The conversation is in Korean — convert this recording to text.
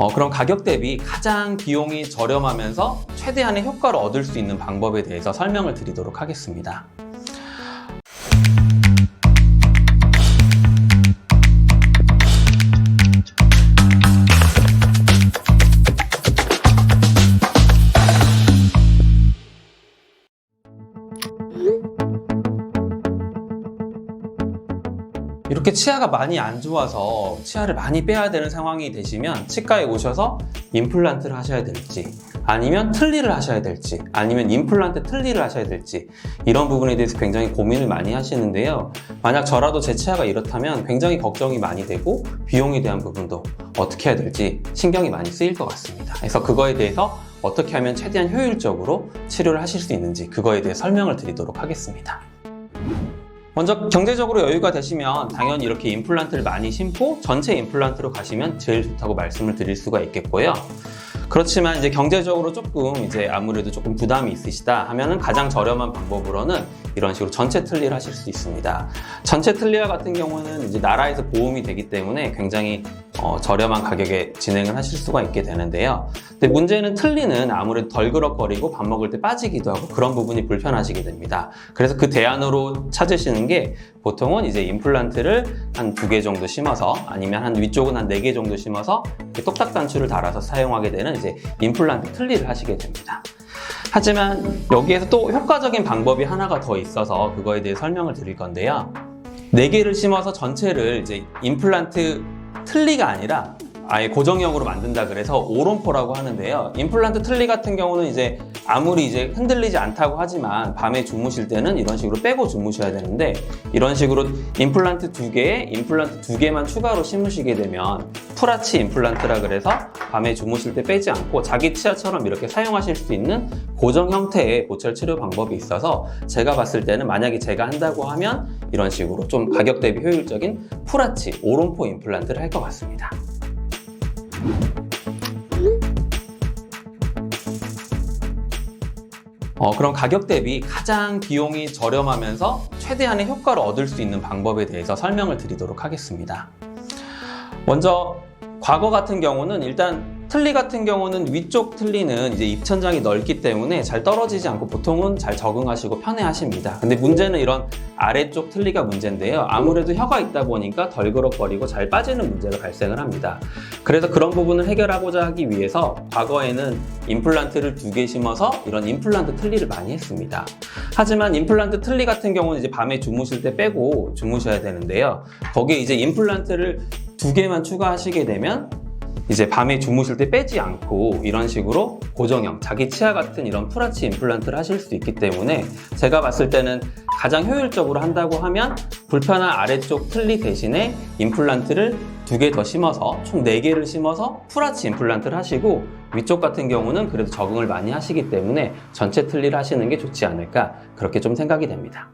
어, 그럼 가격 대비 가장 비용이 저렴하면서 최대한의 효과를 얻을 수 있는 방법에 대해서 설명을 드리도록 하겠습니다. 이렇게 치아가 많이 안 좋아서 치아를 많이 빼야 되는 상황이 되시면 치과에 오셔서 임플란트를 하셔야 될지 아니면 틀니를 하셔야 될지 아니면 임플란트 틀니를 하셔야 될지 이런 부분에 대해서 굉장히 고민을 많이 하시는데요. 만약 저라도 제 치아가 이렇다면 굉장히 걱정이 많이 되고 비용에 대한 부분도 어떻게 해야 될지 신경이 많이 쓰일 것 같습니다. 그래서 그거에 대해서 어떻게 하면 최대한 효율적으로 치료를 하실 수 있는지 그거에 대해 설명을 드리도록 하겠습니다. 먼저 경제적으로 여유가 되시면 당연히 이렇게 임플란트를 많이 심고 전체 임플란트로 가시면 제일 좋다고 말씀을 드릴 수가 있겠고요. 그렇지만 이제 경제적으로 조금 이제 아무래도 조금 부담이 있으시다 하면은 가장 저렴한 방법으로는 이런 식으로 전체 틀니를 하실 수 있습니다. 전체 틀니와 같은 경우는 이제 나라에서 보험이 되기 때문에 굉장히 어, 저렴한 가격에 진행을 하실 수가 있게 되는데요. 근데 문제는 틀니는 아무래도 덜 그럭거리고 밥 먹을 때 빠지기도 하고 그런 부분이 불편하시게 됩니다. 그래서 그 대안으로 찾으시는 게 보통은 이제 임플란트를 한 두 개 정도 심어서 아니면 한 위쪽은 한 네 개 정도 심어서 똑딱 단추를 달아서 사용하게 되는 이제 임플란트 틀니를 하시게 됩니다. 하지만 여기에서 또 효과적인 방법이 하나가 더 있어서 그거에 대해 설명을 드릴 건데요. 네 개를 심어서 전체를 이제 임플란트 틀니가 아니라 아예 고정형으로 만든다 그래서 오론포라고 하는데요. 임플란트 틀니 같은 경우는 이제 아무리 이제 흔들리지 않다고 하지만 밤에 주무실 때는 이런 식으로 빼고 주무셔야 되는데 이런 식으로 임플란트 두 개에 임플란트 두 개만 추가로 심으시게 되면 풀아치 임플란트라 그래서 밤에 주무실 때 빼지 않고 자기 치아처럼 이렇게 사용하실 수 있는 고정 형태의 보철 치료 방법이 있어서 제가 봤을 때는 만약에 제가 한다고 하면 이런 식으로 좀 가격 대비 효율적인 풀아치 오론포 임플란트를 할 것 같습니다. 어, 그럼 가격 대비 가장 비용이 저렴하면서 최대한의 효과를 얻을 수 있는 방법에 대해서 설명을 드리도록 하겠습니다. 먼저 과거 같은 경우는 일단 틀니 같은 경우는 위쪽 틀니는 이제 입천장이 넓기 때문에 잘 떨어지지 않고 보통은 잘 적응하시고 편해하십니다. 근데 문제는 이런 아래쪽 틀니가 문제인데요. 아무래도 혀가 있다 보니까 덜그럭거리고 잘 빠지는 문제가 발생을 합니다. 그래서 그런 부분을 해결하고자 하기 위해서 과거에는 임플란트를 두 개 심어서 이런 임플란트 틀니를 많이 했습니다. 하지만 임플란트 틀니 같은 경우는 이제 밤에 주무실 때 빼고 주무셔야 되는데요. 거기에 이제 임플란트를 두 개만 추가하시게 되면 이제 밤에 주무실 때 빼지 않고 이런 식으로 고정형, 자기 치아 같은 이런 풀아치 임플란트를 하실 수 있기 때문에 제가 봤을 때는 가장 효율적으로 한다고 하면 불편한 아래쪽 틀니 대신에 임플란트를 두 개 더 심어서 총 네개를 심어서 풀아치 임플란트를 하시고 위쪽 같은 경우는 그래도 적응을 많이 하시기 때문에 전체 틀니를 하시는 게 좋지 않을까 그렇게 좀 생각이 됩니다.